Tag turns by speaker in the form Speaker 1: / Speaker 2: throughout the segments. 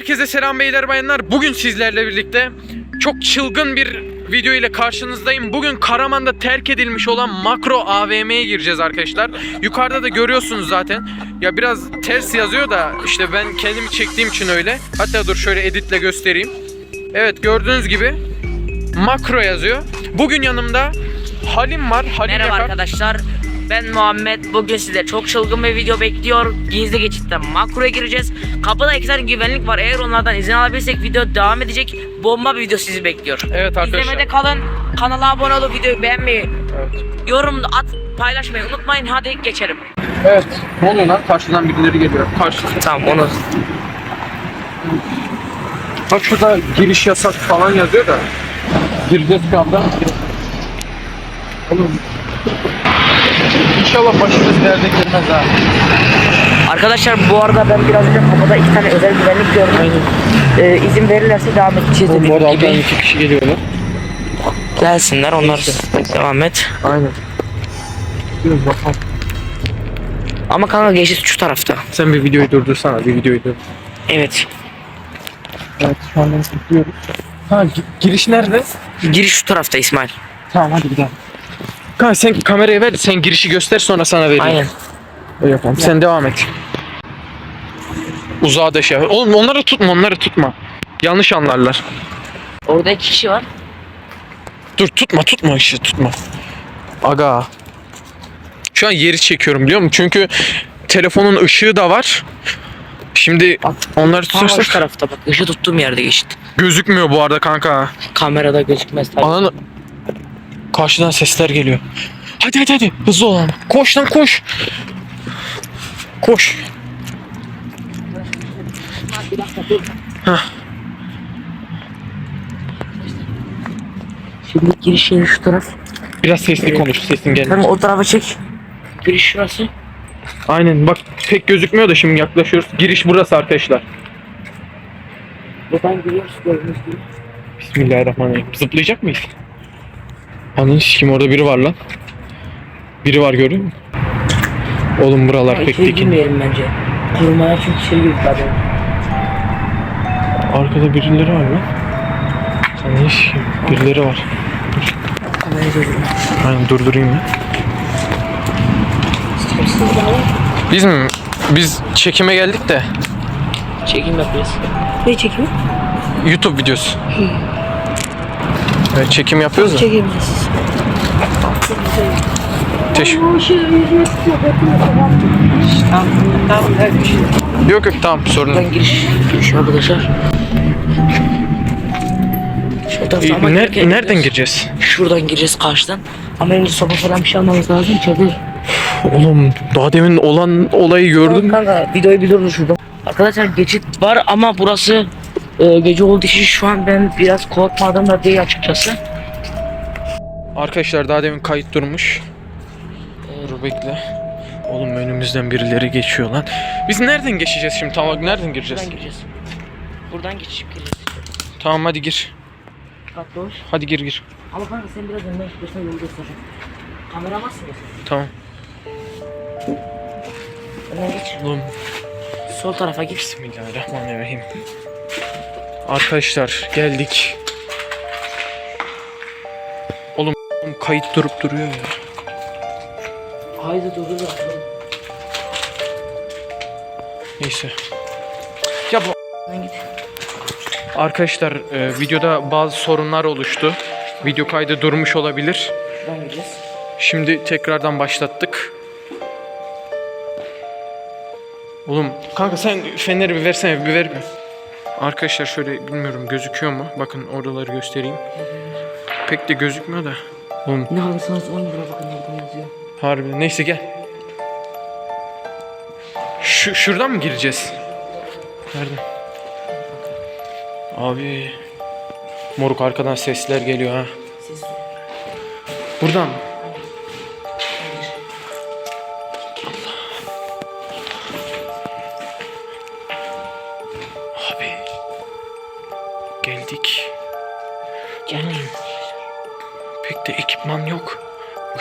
Speaker 1: Herkese selam beyler bayanlar. Bugün sizlerle birlikte çok çılgın bir video ile karşınızdayım. Bugün Karaman'da terk edilmiş olan Makro AVM'ye gireceğiz arkadaşlar. Yukarıda da görüyorsunuz zaten. Ya biraz ters yazıyor da işte ben kendimi çektiğim için öyle. Hatta dur şöyle editle göstereyim. Evet gördüğünüz gibi Makro yazıyor. Bugün yanımda Halim var. Halim
Speaker 2: Merhaba
Speaker 1: Yakar.
Speaker 2: arkadaşlar. Ben Muhammed. Bugün size çok çılgın bir video bekliyor. Gizli geçitten makroya gireceğiz. Kapıda iki tane güvenlik var. Eğer onlardan izin alabilirsek video devam edecek. Bomba bir video sizi bekliyor.
Speaker 1: Evet arkadaşlar.
Speaker 2: İzlemede kalın. Kanala abone olup videoyu beğenmeyi,
Speaker 1: Evet.
Speaker 2: yorum at, paylaşmayı unutmayın. Hadi geçelim.
Speaker 1: evet. Ne oluyor lan? Karşıdan birileri geliyor. Karşı.
Speaker 2: Tamam onu.
Speaker 1: Bak şurada giriş yasak falan yazıyor da. Gireceğiz anda. Oğlum. İnşallah başımız derde girmez ha.
Speaker 2: Arkadaşlar bu arada ben biraz önce kapıda iki tane özel güvenlik gördüm. Ee, izin verirlerse devam edeceğiz.
Speaker 1: Bu arada
Speaker 2: gibi.
Speaker 1: iki kişi geliyorlar.
Speaker 2: Gelsinler onlar devam et.
Speaker 1: Aynen. Gidiyoruz bakalım.
Speaker 2: Ama kanka geçiş şu tarafta.
Speaker 1: Sen bir videoyu durdursana, bir videoyu dur.
Speaker 2: Evet.
Speaker 1: Evet, şu anda gidiyoruz. Ha, gi- giriş nerede?
Speaker 2: Giriş şu tarafta İsmail.
Speaker 1: Tamam, hadi gidelim. Kanka sen kamerayı ver, sen girişi göster sonra sana vereyim.
Speaker 2: Aynen.
Speaker 1: Öyle yapalım. Sen devam et. Uzağa da şey yap. Oğlum onları tutma, onları tutma. Yanlış anlarlar.
Speaker 2: Orada iki kişi var.
Speaker 1: Dur tutma tutma işi tutma. Aga. Şu an yeri çekiyorum biliyor musun? Çünkü telefonun ışığı da var. Şimdi onları
Speaker 2: Tam şu
Speaker 1: tutarsak
Speaker 2: tarafta bak. Işığı tuttuğum yerde geçti.
Speaker 1: gözükmüyor bu arada kanka.
Speaker 2: Kamerada gözükmez tabii.
Speaker 1: Ananı karşıdan sesler geliyor. Hadi hadi hadi hızlı olalım. Koş lan koş. Koş. Hah.
Speaker 2: Şimdi giriş yeri şu taraf.
Speaker 1: Biraz sesli konuş sesin.
Speaker 2: Tamam o tarafa çek. Giriş şurası.
Speaker 1: Aynen bak pek gözükmüyor da şimdi yaklaşıyoruz. Giriş burası arkadaşlar.
Speaker 2: Buradan giriyoruz gördüğünüz gibi.
Speaker 1: Bismillahirrahmanirrahim. Zıplayacak mıyız? Ananı sikim orada biri var lan. Biri var görüyor musun? Oğlum buralar
Speaker 2: Ha,
Speaker 1: pek dikin.
Speaker 2: girmeyelim bence. Kurmaya çünkü içeri girdik zaten.
Speaker 1: Arkada birileri var lan. Ananı sikim. Birileri var.
Speaker 2: Kamerayı çözüyorum.
Speaker 1: Aynen durdurayım ya. Biz mi? Biz çekime geldik de
Speaker 2: Çekim yapıyoruz. Ne çekimi?
Speaker 1: YouTube videosu. Evet çekim yapıyoruz da.
Speaker 2: Çekebiliriz.
Speaker 1: Teş-
Speaker 2: Tamam. Tamam. Evet.
Speaker 1: yok yok tamam sorun yok.
Speaker 2: Giriş. Giriş arkadaşlar. Şu tarafta ama
Speaker 1: Ner-
Speaker 2: girerken
Speaker 1: nereden gireceğiz?
Speaker 2: Şuradan gireceğiz karşıdan. Ama önce sopa falan bir şey almamız lazım. İçeride.
Speaker 1: Oğlum daha demin olan olayı gördün mü?
Speaker 2: Kanka videoyu bir durdur şurada. Arkadaşlar geçit var ama burası e, gece olduğu için şu an ben biraz korkmadım da değil açıkçası.
Speaker 1: Arkadaşlar daha demin kayıt durmuş. Dur bekle. Oğlum önümüzden birileri geçiyor lan. Biz nereden geçeceğiz şimdi? Tamam nereden gireceğiz?
Speaker 2: Buradan gireceğiz. Buradan geçip gireceğiz.
Speaker 1: Tamam hadi gir.
Speaker 2: Dikkatli ol.
Speaker 1: Hadi gir gir.
Speaker 2: Ama kanka sen biraz önden gidiyorsan yolu göstereceğim. Kamera nasıl
Speaker 1: Tamam.
Speaker 2: Önden geç.
Speaker 1: Oğlum
Speaker 2: Sol tarafa git.
Speaker 1: Bismillahirrahmanirrahim. Arkadaşlar geldik. Oğlum kayıt durup duruyor ya.
Speaker 2: Haydi dur dur.
Speaker 1: Neyse. Ya bu arkadaşlar e, videoda bazı sorunlar oluştu. Video kaydı durmuş olabilir. Şimdi tekrardan başlattık. Oğlum kanka sen feneri bir versene bir ver? Arkadaşlar şöyle bilmiyorum gözüküyor mu? Bakın oraları göstereyim. Pek de gözükmüyor da. Oğlum
Speaker 2: Ne alırsanız 10 lira bakın oradan yazıyor.
Speaker 1: harbi neyse gel. Şu şuradan mı gireceğiz? Nereden? Abi moruk arkadan sesler geliyor ha.
Speaker 2: Ses
Speaker 1: Buradan mı?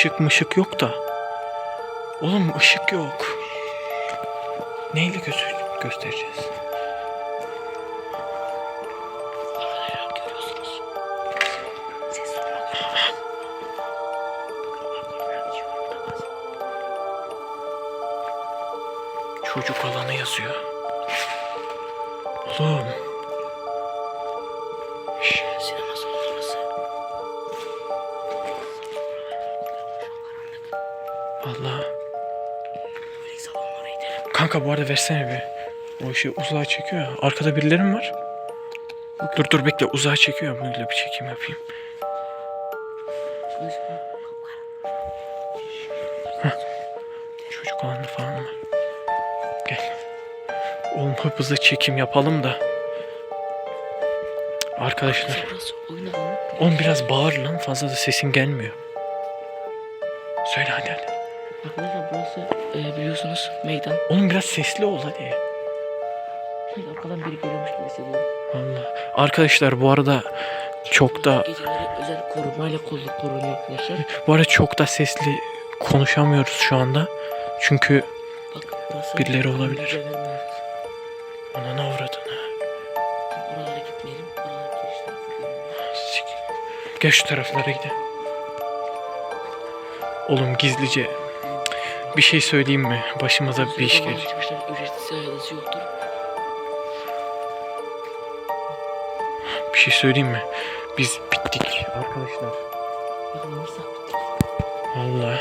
Speaker 1: Işık mışık yok da. Oğlum ışık yok. Neyle gö göstereceğiz? Çocuk alanı yazıyor. Kanka bu arada versene bir. O işi uzağa çekiyor. Arkada birileri mi var? Dur dur bekle uzağa çekiyor. Böyle bir çekim yapayım. Çocuk alanı falan var. Gel. Oğlum hızlı çekim yapalım da. Arkadaşlar. Oğlum biraz bağır lan. Fazla da sesin gelmiyor. Söyle hadi
Speaker 2: e, biliyorsunuz meydan.
Speaker 1: Oğlum biraz sesli ol hadi.
Speaker 2: Sanki arkadan biri geliyormuş gibi hissediyorum.
Speaker 1: Allah. Arkadaşlar bu arada çok da
Speaker 2: Geceleri özel korumayla kolluk korunuyor arkadaşlar.
Speaker 1: bu arada çok da sesli konuşamıyoruz şu anda. Çünkü
Speaker 2: Bak burası
Speaker 1: Birileri olabilir. anana uğradın ha.
Speaker 2: Oralara gitmeyelim. Oralar giriş tarafı görünüyor.
Speaker 1: Sik. Gel şu taraflara gidelim. Oğlum gizlice bir şey söyleyeyim mi? Başımıza bir iş gelecek. Bir şey söyleyeyim mi? Biz bittik arkadaşlar.
Speaker 2: Salonu.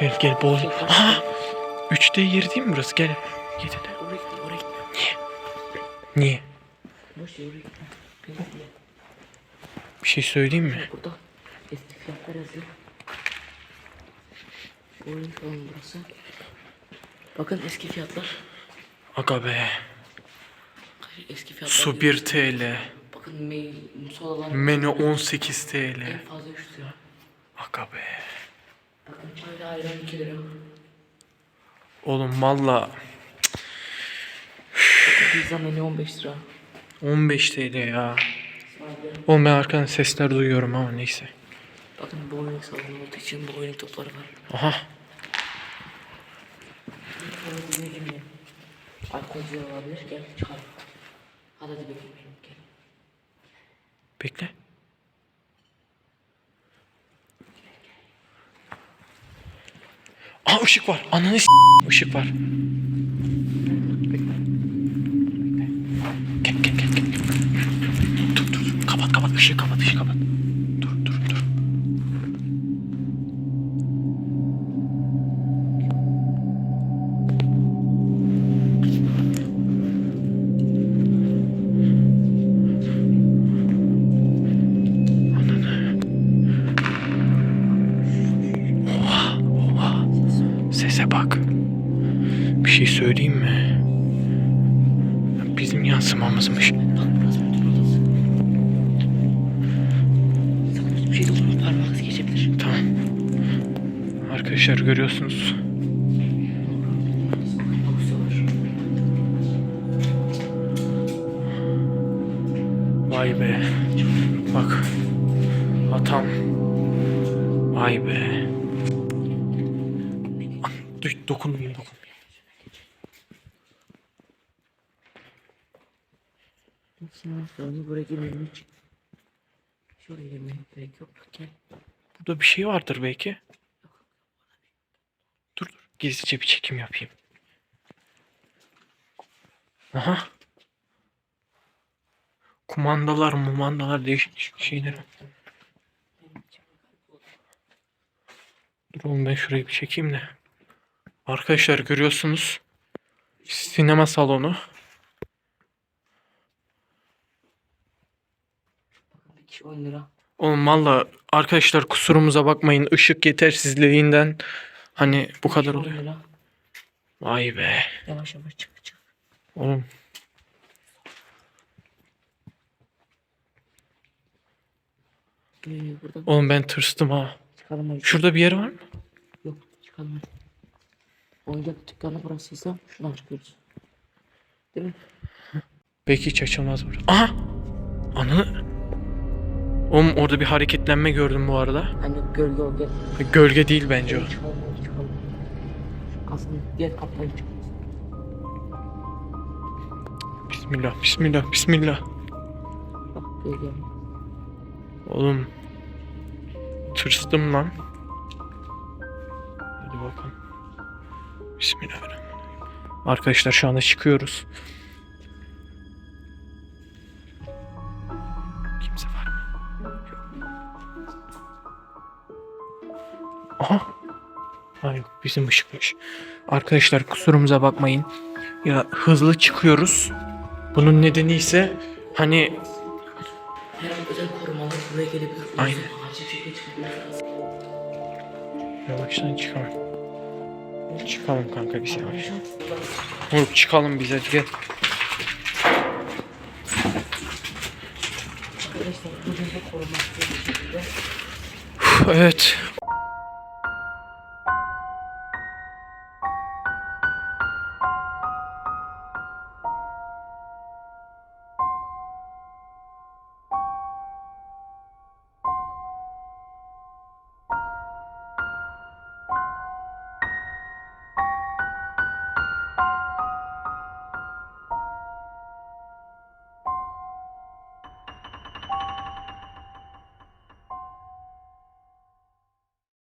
Speaker 1: Gel gel bol. 3'te yer değil mi burası? Gel.
Speaker 2: Gitme.
Speaker 1: Niye?
Speaker 2: Bekle.
Speaker 1: Bir şey söyleyeyim mi?
Speaker 2: Burada eski fiyatlar yazıyor. Bowling salonu burası. Bakın eski fiyatlar.
Speaker 1: Aga be.
Speaker 2: Eski fiyatlar.
Speaker 1: Su
Speaker 2: diyor.
Speaker 1: 1 TL.
Speaker 2: Bakın musolalar.
Speaker 1: Menü 18 TL.
Speaker 2: En fazla 3 lira.
Speaker 1: Aga be.
Speaker 2: Bakın çayla ayran 2 lira.
Speaker 1: Oğlum valla
Speaker 2: pizza menü 15 lira.
Speaker 1: 15 TL ya. Oğlum ben arkadan sesler duyuyorum ama neyse.
Speaker 2: Bakın bowling salonu olduğu için bowling topları var.
Speaker 1: Aha.
Speaker 2: Şöyle dibine girmeyelim. Alkolcü olabilir. Gel çıkalım. Hadi hadi beklemeyin. Gel.
Speaker 1: Bekle. Aa ışık var. Ananı s- ışık var. Gel gel gel gel. Dur dur. Kapat kapat ışığı kapat ışığı kapat. Sese bak. Bir şey söyleyeyim mi? Bizim yansımamızmış. Tamam. Arkadaşlar görüyorsunuz. Vay be. Bak. Atam. Vay be. Dokunmayayım dokunmayayım.
Speaker 2: Sinema salonu buraya girmeyelim hiç. Şuraya girmeye gerek yok. Gel.
Speaker 1: Burada bir şey vardır belki. Dur dur. Gizlice bir çekim yapayım. Aha. Kumandalar, mumandalar değişik değişik şeyler. Dur oğlum ben şurayı bir çekeyim de. Arkadaşlar görüyorsunuz. Sinema salonu.
Speaker 2: 10 lira.
Speaker 1: Oğlum valla arkadaşlar kusurumuza bakmayın. Işık yetersizliğinden hani bu kadar
Speaker 2: 10
Speaker 1: oluyor.
Speaker 2: lira.
Speaker 1: Vay be.
Speaker 2: Yavaş yavaş çık çık.
Speaker 1: Oğlum
Speaker 2: Ee,
Speaker 1: Oğlum ben tırstım ha.
Speaker 2: çıkalım hadi.
Speaker 1: Şurada bir yer var mı?
Speaker 2: Yok çıkalım hadi. Oyuncak dükkanı burasıysa şuradan çıkıyoruz. Değil mi?
Speaker 1: Belki hiç açılmaz burada. Aha! Ananı... Oğlum orada bir hareketlenme gördüm bu arada.
Speaker 2: Hani gölge o gel.
Speaker 1: Gölge değil bence o.
Speaker 2: Kasının diğer kapıdan çıkıyoruz.
Speaker 1: Bismillah, bismillah, bismillah.
Speaker 2: Bak gölge.
Speaker 1: Oğlum... Tırstım lan. Hadi bakalım. Arkadaşlar şu anda çıkıyoruz. Kimse var mı? Aha. Ha yok bizim ışıkmış. Arkadaşlar kusurumuza bakmayın. Ya hızlı çıkıyoruz. Bunun nedeni ise hani
Speaker 2: Her özel korumalar buraya gelebilir.
Speaker 1: Aynen. yavaştan çıkalım. Çıkalım kanka biz yavaş. Moruk çıkalım biz hadi gel. Evet